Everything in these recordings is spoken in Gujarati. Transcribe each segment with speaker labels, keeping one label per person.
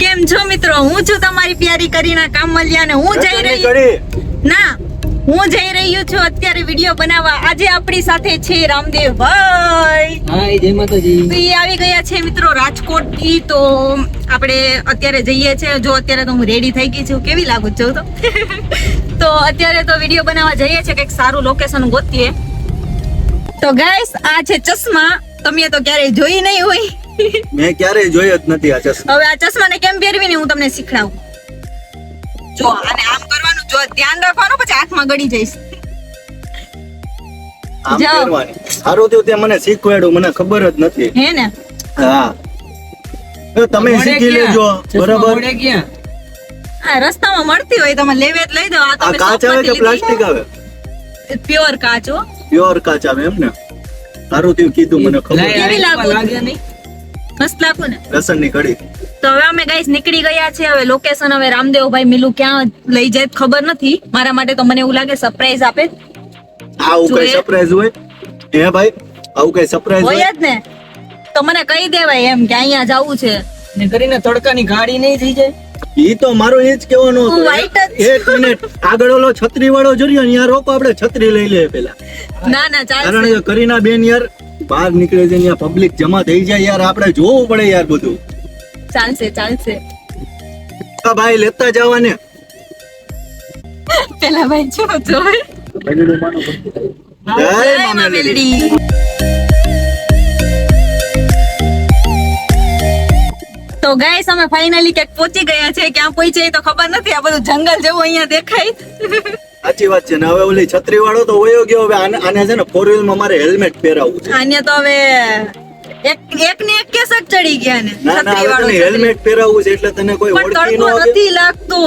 Speaker 1: કેમ છો મિત્રો? હું છું તમારી પ્યારી કરીના કામલિયા ને હું જઈ રહી ના હું જઈ રહ્યું છું અત્યારે વીડિયો બનાવવા. આજે આપણી સાથે છે રામદેવ ભાઈ.
Speaker 2: હાય જય માતાજી.
Speaker 1: તો ઈ આવી ગયા છે મિત્રો રાજકોટથી તો આપણે અત્યારે જઈએ છે. જો અત્યારે તો હું રેડી થઈ ગઈ છું. કેવી લાગુ છું તો? તો અત્યારે તો વીડિયો બનાવવા જઈએ છે. કંઈક સારું લોકેશન ગોતીએ. તો ગાઈસ આ છે ચશ્મા. તમે તો ક્યારેય જોઈ નહીં હોય.
Speaker 3: મેં ક્યારેય જોયો જ નથી આ ચશ્મા.
Speaker 1: હવે આ ચશ્માને કેમ પહેરવી ને હું તમને શીખડાવું? જો અને આમ કરવાનું જો ધ્યાન રાખવાનું પછી આંખમાં ગળી જઈશ.
Speaker 3: આમ. પહેરવાની. સારું થયું તે મને શીખવાડ્યું મને ખબર જ નથી.
Speaker 1: હે ને?
Speaker 3: હા. તો તમે શીખી લેજો બરાબર?
Speaker 1: આ રસ્તામાં મળતી હોય તમે લેવે જ લઈ દો આ તો
Speaker 3: કાચ આવે કે પ્લાસ્ટિક આવે?
Speaker 1: પ્યોર કાચો
Speaker 3: પ્યોર કાચ આવે એમ ને? સારું થયું કીધું મને ખબર.
Speaker 1: કેવી લાગે
Speaker 2: નહીં.
Speaker 1: મસ્ત લાગુ ને.
Speaker 3: લસણની કઢી
Speaker 1: તો હવે અમે ગાઈસ નીકળી ગયા છે હવે લોકેશન હવે રામદેવભાઈ મિલુ ક્યાં લઈ જાય ખબર નથી. મારા માટે તો મને એવું લાગે સરપ્રાઈઝ આપે.
Speaker 3: આવું કઈ. સરપ્રાઈઝ હોય? હે ભાઈ આવું કઈ સરપ્રાઈઝ
Speaker 1: હોય જ ને. તો મને કહી દેવાય એમ કે અહીંયા જવું છે.
Speaker 2: ને કરીને તડકાની ગાડી નહીં થઈ જાય?
Speaker 3: ઈ તો મારો એ જ કહેવાનું હતું. એક મિનિટ આગળ ઓલો છત્રી વાળો જોયો ને યાર રોકો આપણે છત્રી લઈ લે પેલા.
Speaker 1: ના ના
Speaker 3: કારણ કે કરીના બેન યાર બહાર નીકળે છે ત્યાં પબ્લિક જમા થઈ જાય યાર આપણે જોવું પડે યાર બધું.
Speaker 1: ચાલશે ચાલશે.
Speaker 3: ભાઈ લેતા જવા ને
Speaker 1: પેલા ભાઈ જો જો.
Speaker 3: જય.
Speaker 1: તો ગાઈસ અમે ફાઇનલી ક્યાંક પહોંચી ગયા છે ક્યાં પહોંચી તો ખબર નથી. આ બધું જંગલ જેવું અહીંયા દેખાય.
Speaker 3: સાચી વાત છે. ને હવે ઓલી છત્રી વાળો તો વયો ગયો. હવે આને છે ને ફોર વ્હીલમાં મારે હેલ્મેટ પહેરાવવું છે.
Speaker 1: આને તો હવે એક એક ને એક કેસ જ ચડી ગયા ને છત્રી વાળો
Speaker 3: હેલ્મેટ પહેરાવવું છે એટલે તને કોઈ ઓળખી ન
Speaker 1: નથી લાગતો.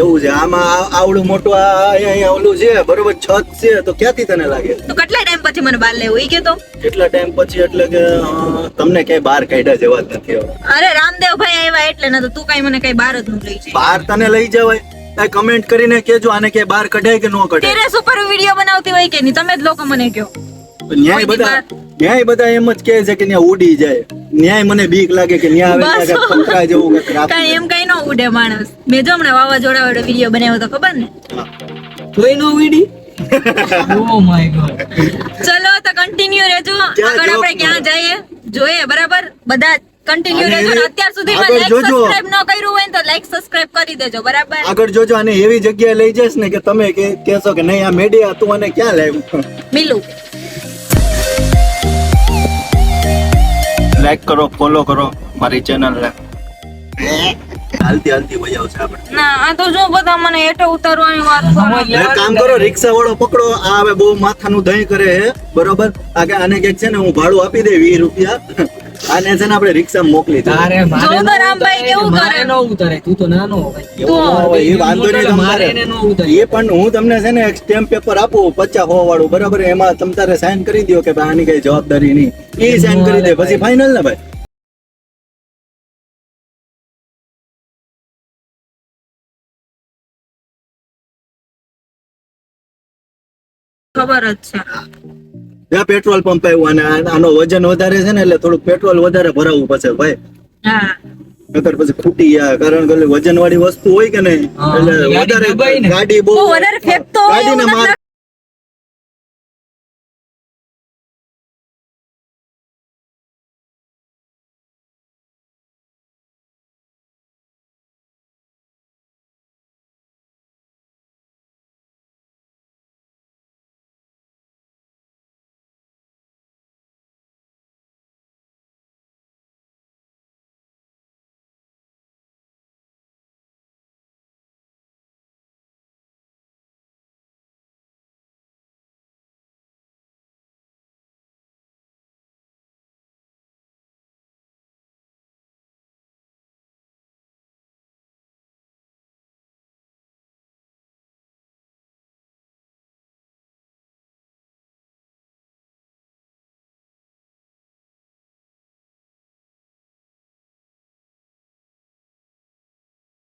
Speaker 3: એવું છે. આમાં આવડું મોટું આ અહીંયા ઓલું છે. બરોબર છત છે. તો ક્યાંથી તને લાગે?
Speaker 1: તો કેટલા ટાઈમ પછી મને બહાર લેવું? ઈ કેતો.
Speaker 3: કેટલા ટાઈમ પછી એટલે કે તમને ક્યાંય બહાર કાઢ્યા જેવા જ નથી
Speaker 1: અરે રામદેવ ભાઈ આવ્યા એટલે ના તો તું કઈ મને કઈ બહાર જ ન લઈ જાય.
Speaker 3: બહાર તને લઈ જવાય. કઈ કમેન્ટ કરીને કેજો આને કે બહાર કઢાય કે ન કઢાય.
Speaker 1: ટેરેસ ઉપર વિડિયો બનાવતી હોય કે નહીં? તમે જ લોકો મને કહો.
Speaker 3: ન્યાય બધા ન્યાય બધા એમ જ કહે છે કે ત્યાં ઉડી જાય. ન્યાય મને બીક લાગે કે ન્યા આવે કે પંખા જેવું કે.
Speaker 1: કઈ એમ કઈ ન ઉડે માણસ. મેં જો હમણાં વાવાઝોડા વાળો વીડિયો બનાવ્યો તો ખબર ને.
Speaker 2: જોઈ નો ઉડી? ઓ માય ગોડ
Speaker 1: ચલો તો કન્ટિન્યુ રહેજો.
Speaker 3: ક્યાં
Speaker 1: આગળ આપણે ક્યાં જઈએ? જોઈએ બરાબર? બધા કન્ટિન્યુ
Speaker 3: અને
Speaker 1: રહેજો ને
Speaker 3: એવી-
Speaker 1: અત્યાર સુધીમાં
Speaker 3: આગળ
Speaker 1: લાઈક સબસ્ક્રાઇબ ન કર્યું હોય તો લાઈક સબસ્ક્રાઇબ કરી દેજો બરાબર?
Speaker 3: આગળ જોજો આને એવી જગ્યાએ લઈ જઈશ ને કે તમે કે કહેશો કે નહીં આ મેડિયા તું આને ક્યાં લાવ્યું?
Speaker 1: મિલું.
Speaker 3: લાઈક કરો ફોલો કરો મારી ચેનલ ને. હાલતી હાલતી વહી આવશે આપણે
Speaker 1: ના આ તો જો બધા મને હેઠે ઉતારવાની વાત કરે.
Speaker 3: કામ કરો રિક્ષા વાળો પકડો. આ હવે બહુ માથાનું દહીં કરે હે બરોબર? આ કે આને કે છે ને હું ભાડું આપી દે વીસ રૂપિયા. આને છે ને આપણે રિક્ષા મોકલી
Speaker 2: તારે
Speaker 1: રામભાઈ કેવું કરે.
Speaker 2: નો ઉતરે તું તો નાનો હોય.
Speaker 3: એ વાંધો નહીં
Speaker 2: મારે
Speaker 3: એ પણ હું તમને છે ને એક સ્ટેમ્પ પેપર આપું પચાસ હો વાળું બરાબર? એમાં તમ તારે સાઈન કરી દો કે ભાઈ આની કઈ જવાબદારી નહીં. એ સાઈન કરી દે પછી ફાઇનલ ને ભાઈ.
Speaker 1: ખબર જ છે.
Speaker 3: જ્યાં પેટ્રોલ પંપ આવ્યું અને આનો વજન વધારે છે ને એટલે થોડુંક પેટ્રોલ વધારે ભરાવવું પડશે ભાઈ. નકર પછી ખૂટી ગયા કારણ કે વજન વાળી વસ્તુ હોય કે નહીં? એટલે વધારે ગાડી બહુ
Speaker 1: બહુ વધારે ફેંકતો
Speaker 3: ગાડીને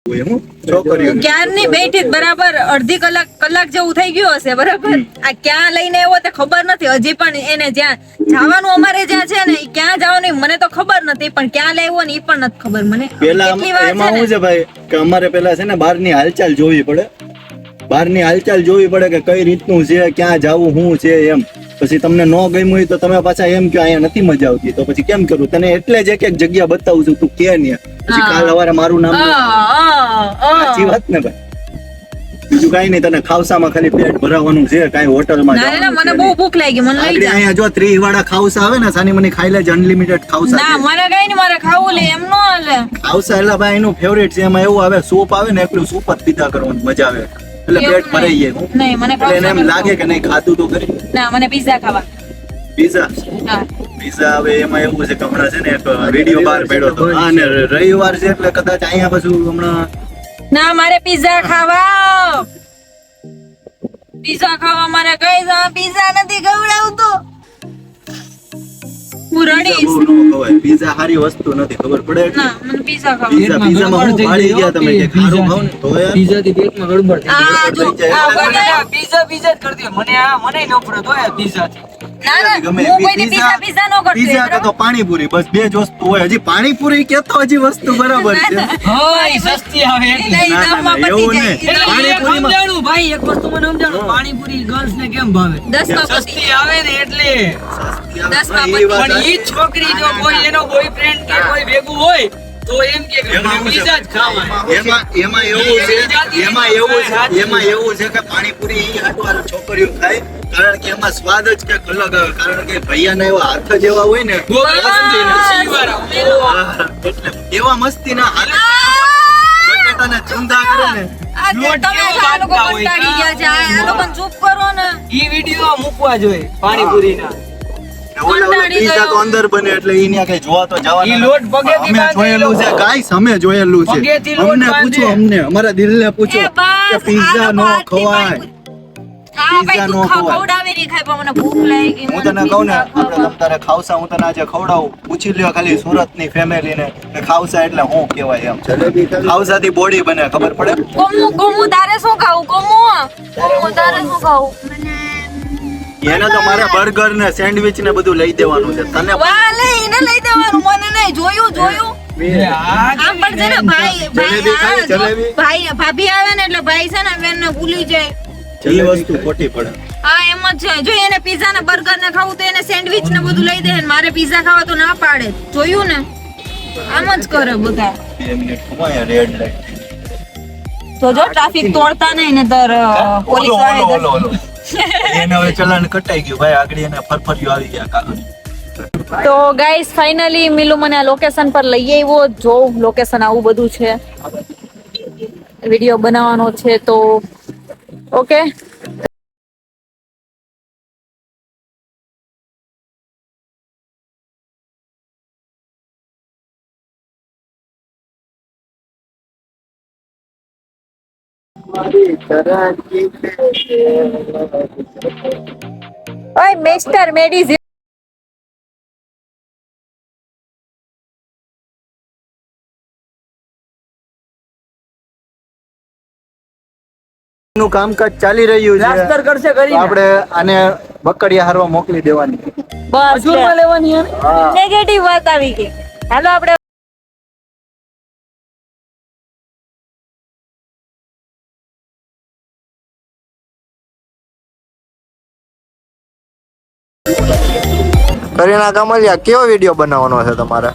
Speaker 1: ક્યારની બેઠી બરાબર અડધી કલાક કલાક જેવું થઈ ગયું હશે બરાબર? આ ક્યાં લઈને આવ્યો તે ખબર નથી. હજી પણ એને જ્યાં જવાનું અમારે જ્યાં છે ને ક્યાં જવાનું મને તો ખબર નથી પણ ક્યાં લાવ્યો ને એ પણ નથી ખબર મને.
Speaker 3: પેલા એમાં
Speaker 1: છે
Speaker 3: શું છે ભાઈ કે અમારે પેલા છે ને બહારની હાલચાલ જોવી પડે. બહારની હાલચાલ જોવી પડે કે કઈ રીતનું છે ક્યાં જાવું શું છે એમ. પછી તમને ન ગમ્યું હોય તો તમે પાછા એમ કે અહીંયા નથી મજા આવતી. તો પછી કેમ કરું? તને એટલે જ એક એક જગ્યા બતાવું છું તું કે ને. પછી કાલ સવારે મારું નામ. સાચી વાત ને ભાઈ? બીજું કઈ નહીં તને ખાવસામાં ખાલી પેટ ભરાવાનું છે કઈ હોટલમાં
Speaker 1: ના ના મને બહુ ભૂખ લાગી મને લઈ જા.
Speaker 3: અહીંયા જો ત્રીસ વાળા ખાવસા આવે ને સાની મને ખાઈ લેજ અનલિમિટેડ ખાવસા
Speaker 1: ના મને કઈ નહીં મારે ખાવું લે એમ નો હાલે.
Speaker 3: ખાવસા એટલે ભાઈ એનું ફેવરેટ છે એમાં એવું આવે સૂપ આવે ને એકલું સૂપ જ પીધા કરવાનું મજા આવે. એટલે પેટ ભરાઈ જાય.
Speaker 1: નહીં મને
Speaker 3: એટલે એને એમ લાગે કે નહીં ખાધું તો ખરી.
Speaker 1: ના મને પીઝા ખાવા.
Speaker 3: પીઝા પીઝા હવે એમાં એવું છે કે હમણાં છે ને એક વીડિયો બહાર પડ્યો હતો. હા ને રવિવાર છે એટલે કદાચ અહીંયા પાછું હમણાં
Speaker 1: ના મારે પીઝા ખાવા. પીઝા ખાવા મારે કઈ પીઝા નથી ખવડાવતો
Speaker 3: પીઝા બહુ ન ખવાય. પીઝા સારી વસ્તુ નથી ખબર પડે
Speaker 1: ના મને પીઝા ખાવા
Speaker 3: પીઝા માં હું ભાળી ગયા તમે કે ખારું ખાવ ને તો યાર
Speaker 2: પીઝા થી પેટમાં ગડબડ થઈ
Speaker 1: આ જો
Speaker 3: જાય.
Speaker 1: આ
Speaker 2: પીઝા પીઝા જ કરતી હોય. મને આ મને નફરત હોય પીઝા થી
Speaker 1: ના હું કોઈથી પીઝા કરતી
Speaker 3: પીઝા તો પાણીપુરી બસ બે જ વસ્તુ હોય. હજી પાણીપુરી કેતો હજી વસ્તુ બરાબર છે.
Speaker 2: સસ્તી આવે
Speaker 3: ના, ના, ના, એવું પાણીપુરીમાં-
Speaker 2: સમજાણું ભાઈ? એક વસ્તુ મને સમજાણું. પાણીપુરી ગર્લ્સ ને કેમ ભાવે?
Speaker 1: દસમાં
Speaker 2: સસ્તી આવે ને એટલે.
Speaker 1: દસમાં
Speaker 3: એ
Speaker 2: પણ ઈ છોકરી જો કોઈ એનો બોયફ્રેન્ડ કે કોઈ ભેગું હોય તો એમ કે કે
Speaker 3: એમાં
Speaker 2: મને
Speaker 3: શું છે?
Speaker 2: પીઝા જ ખાવા
Speaker 3: એમાં એમાં એવું છે એમાં એવું છે એમાં એવું છે કે પાણીપુરી ઈ છોકરીઓ ખાય કારણ કે એમાં સ્વાદ જ કંઈક અલગ આવે કારણ કે ભૈયાના એવા હાથ જ હોય ને.
Speaker 2: બહુ મસ્તી ના
Speaker 3: હાથ બટેટાના ચૂંદા કરે ને.
Speaker 1: તમે લોકો ચૂપ કરો ને.
Speaker 2: ઈ વીડિયો મૂકવા જોઈએ પાણીપુરી
Speaker 3: ને તો અંદર બને એટલે ઈ કઈ જોવા તો જવાના
Speaker 2: ઈ લોટ
Speaker 3: અમે જોયેલું છે. ગાઈસ અમે જોયેલું છે. અમને પૂછો અમને. અમારા દિલને પૂછો કે પીઝા નો ખવાય.
Speaker 1: પાણીપુરી- હા ભાઈ
Speaker 3: પીઝા
Speaker 1: તું
Speaker 3: નો
Speaker 1: ખાવ
Speaker 3: ખવાય.
Speaker 1: ખાય પણ મને ભૂખ લાગી.
Speaker 3: હું તને કહું ને આપણે તારે ખાવસા હું તને આજે ખવડાવું. પૂછી લ્યો ખાલી સુરતની ફેમિલી ને કે ખાવસા એટલે હું કહેવાય એમ. ખાવસા થી બોડી બને ખબર પડે?
Speaker 1: કોમુ કોમુ તારે શું ખાવું? કોમુ કોમુ તારે શું ખાવું?
Speaker 3: એને તો મારે બર્ગર ને સેન્ડવિચ ને બધું લઈ દેવાનું છે. તને
Speaker 1: વાહ એને લઈ દેવાનું. મને નહીં જોયું જોયું. આમ પણ છે ને ભાઈ ભાઈ
Speaker 3: જલેબી ખાવી,
Speaker 1: હા, જો ભાઈ ભાભી આવે ને એટલે ભાઈ છે ને બેન ને ભૂલી જાય.
Speaker 3: એ વસ્તુ ખોટી પડે.
Speaker 1: હા એમ જ છે. જો એને પીઝા ને બર્ગર ને ખાવું તો એને સેન્ડવિચ ને બધું લઈ દે ને મારે પીઝા ખાવા તો ના પાડે. જોયું ને? આમ જ કરે બધા.
Speaker 3: બે મિનિટ ખવાય રેડ લાઈટ
Speaker 1: તો જો ટ્રાફિક તોડતા નહીં ને દર
Speaker 3: પોલીસવાળા એને હવે ચલણ કટાઈ ગયું. ભાઈ, આગળ એને ફરફરિયું આવી ગયા કાલ
Speaker 1: તો ગાઈસ ફાઇનલી મિલુ મને આ લોકેશન પર લઈ આવ્યો. જો લોકેશન આવું બધું છે વીડિયો બનાવવાનો છે, તો ઓકે ઓય મિસ્ટર
Speaker 3: મેડીઝનું કામકાજ ચાલી રહ્યું છે.
Speaker 2: પ્લાસ્ટર કરશે કરી
Speaker 3: આપણે આને બકડિયા હારવા મોકલી દેવાની.
Speaker 1: બસ
Speaker 2: હજુરમાં લેવાની
Speaker 1: નેગેટિવ વાત આવી ગઈ. હાલો આપણે
Speaker 3: કરીના કમલિયા કેવો વીડિયો બનાવવાનો છે તમારે?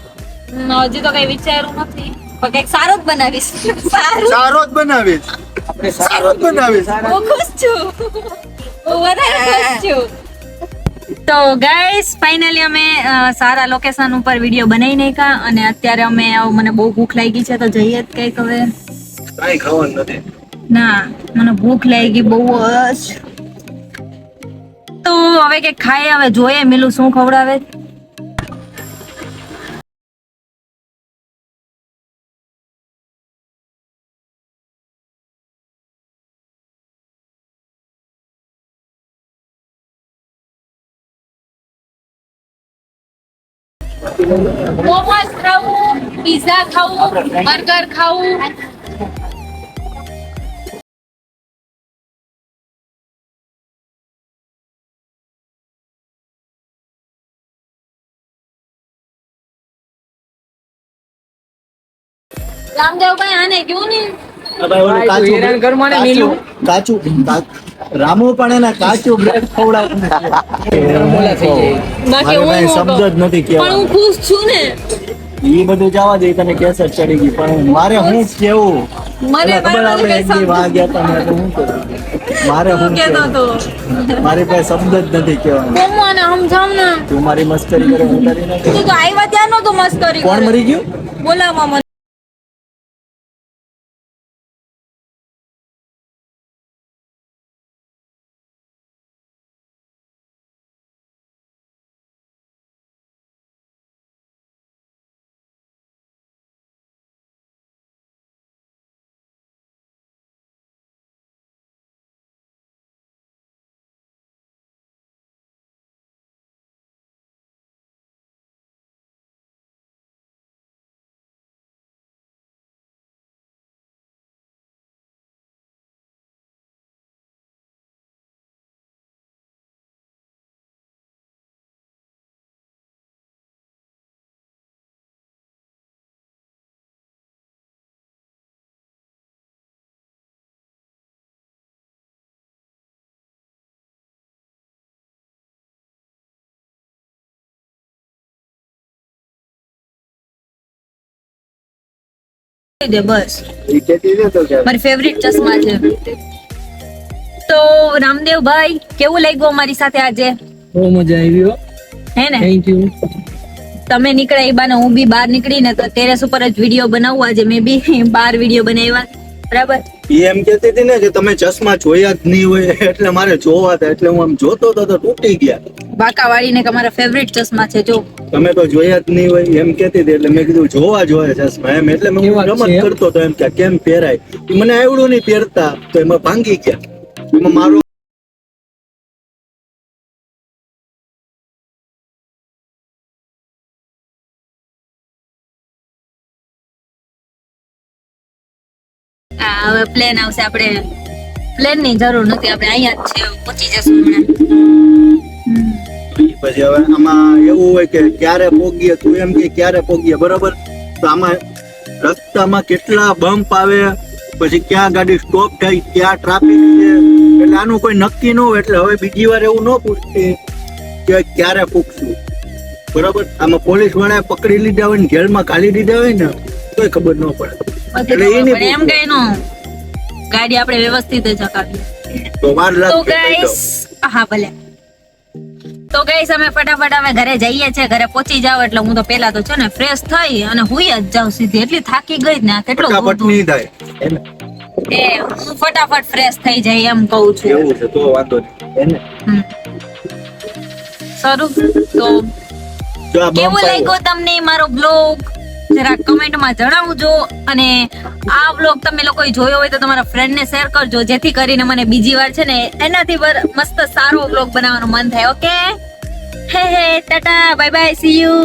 Speaker 1: હજી તો કઈ વિચાર્યું નથી. પણ કંઈક સારું જ બનાવીશ. સારો.
Speaker 3: જ બનાવીશ. સારો જ બનાવીશ.
Speaker 1: હું ખુશ છું. હું વધારે ખુશ છું. તો ગાઈસ ફાઇનલી અમે સારા લોકેશન ઉપર વીડિયો બનાવી નાખ્યા અને અત્યારે અમે મને બહુ ભૂખ લાગી છે તો જઈએ જ કંઈક હવે.
Speaker 3: કાંઈ ખાવાનું નથી.
Speaker 1: ના મને ભૂખ લાગી બહુ જ. તો હવે કે ખાય, હવે જોઈએ, મેલું શું ખવડાવે. મોમોસ ખાવું પીઝા ખાવું બર્ગર ખાવું. રામદેવભાઈ આને કયું ને
Speaker 3: રામુ પણ એના કાચું બ્રેડ ખવડાવું.
Speaker 1: બાકી હું
Speaker 3: મારે શબ્દ જ નથી
Speaker 1: પણ હું ખુશ છું ને.
Speaker 3: ઈ બધું જવા દે તને કેસર ચડી ગઈ પણ મારે હું કેવું?
Speaker 1: મને
Speaker 3: ખબર આપણે એક દી ગયા તા ને હું કરું? મારે હું
Speaker 1: કેતો તો?
Speaker 3: મારી પાસે શબ્દ જ નથી કહેવાનો
Speaker 1: અને સમજાવ ને
Speaker 3: તું મારી મસ્કરી કરે હું તારી
Speaker 1: તું તો આવ્યા ત્યાં નો તો મસ્કરી
Speaker 3: કોણ મરી ગયું?
Speaker 1: બોલાવવા દે બસ. મારી ફેવરિટ ચશ્મા છે. તો રામદેવભાઈ કેવું લાગ્યું અમારી સાથે આજે?
Speaker 2: બહુ મજા આવી હે.
Speaker 1: ને?
Speaker 2: થેન્ક યુ
Speaker 1: તમે નીકળ્યા એ બાને હું બી બહાર નીકળી ને તો ટેરેસ ઉપર જ વીડિયો બનાવવા આજે. મેં બી બહાર વીડિયો બનાવ્યા. બરાબર.
Speaker 3: એ એમ કહેતી હતી ને કે તમે ચશ્મા જોયા જ નહીં હોય એટલે મારે જોવા હતા એટલે હું આમ જોતો હતો તો તૂટી ગયા.
Speaker 1: બાકા વાળીને કે મારા ફેવરિટ ચશ્મા છે જો.
Speaker 3: તમે તો જોયા જ નહીં હોય એમ કહેતી હતી એટલે મેં કીધું જોવા જોયા ચશ્મા એમ. એટલે મેં રમત? કરતો હતો એમ કે કેમ પહેરાય? મને આવડું નહીં પહેરતા તો એમાં ભાંગી ગયા. એમાં મારો
Speaker 1: હવે પ્લેન આવશે. આપણે પ્લેનની જરૂર નથી. આપણે અહીંયા જ છે પહોંચી જશું હમણાં.
Speaker 3: પછી હવે આમાં એવું હોય કે ક્યારે પોગીએ તું એમ કે ક્યારે પોગીએ, બરોબર? તો આમાં રસ્તામાં કેટલા બમ્પ આવે, પછી ક્યાં ગાડી સ્ટોપ થઈ, ક્યાં ટ્રાફિક છે? એટલે આનું કોઈ નક્કી ન હોય. એટલે હવે બીજી વાર એવું ન પૂછતી કે ક્યારે પૂછશું બરોબર? આમાં પોલીસ વાળાએ પકડી લીધા હોય ને, જેલમાં કાઢી દીધા હોય ને, તોય ખબર ન પડે.
Speaker 1: એમ કઈ નો. ગાડી આપણે વ્યવસ્થિત જ હકાવીએ
Speaker 3: તો
Speaker 1: ગાઈસ હા ભલે. તો ગાઈસ અમે ફટાફટ અમે ઘરે જઈએ છે ઘરે પહોંચી જાવ એટલે હું તો પેલા તો છે ને ફ્રેશ થઈ અને હુઈ જ જાઉં સીધી. એટલી થાકી ગઈ ને આ કેટલો એ હું ફટાફટ ફ્રેશ થઈ જાય એમ કહું છું.
Speaker 3: એવું છે તો વાંધો નહીં.
Speaker 1: સારું તો કેવું લાગ્યો તમને મારો બ્લોગ જરા કમેન્ટમાં જણાવજો અને આ વ્લોગ તમે લોકોએ જોયો હોય તો તમારા ફ્રેન્ડને શેર કરજો, જેથી કરીને મને બીજી વાર છે ને એનાથી પર મસ્ત સારો વ્લોગ બનાવવાનું મન થાય okay hey hey, tata bye bye see you